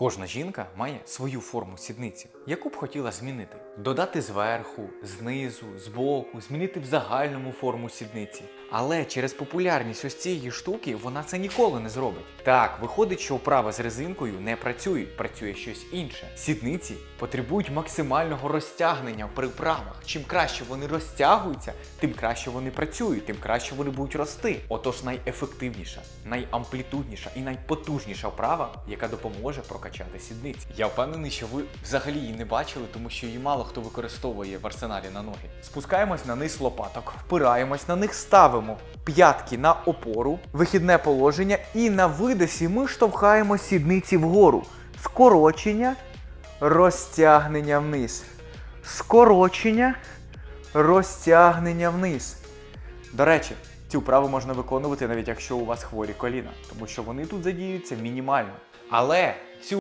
Кожна жінка має свою форму сідниці, яку б хотіла змінити. Додати зверху, знизу, збоку, змінити в загальному форму сідниці. Але через популярність ось цієї штуки вона це ніколи не зробить. Так, виходить, що вправи з резинкою не працюють, працює щось інше. Сідниці потребують максимального розтягнення при вправах. Чим краще вони розтягуються, тим краще вони працюють, тим краще вони будуть рости. Отож, найефективніша, найамплітудніша і найпотужніша вправа, яка допоможе прокачати сідниці. Я впевнений, що ви взагалі її не бачили, тому що її мало хто використовує в арсеналі на ноги. Спускаємось на низ лопаток, впираємось на них, ставимо п'ятки на опору, вихідне положення, і на видосі ми штовхаємо сідниці вгору. Скорочення, розтягнення вниз. Скорочення, розтягнення вниз. До речі, цю вправу можна виконувати навіть якщо у вас хворі коліна, тому що вони тут задіються мінімально. Але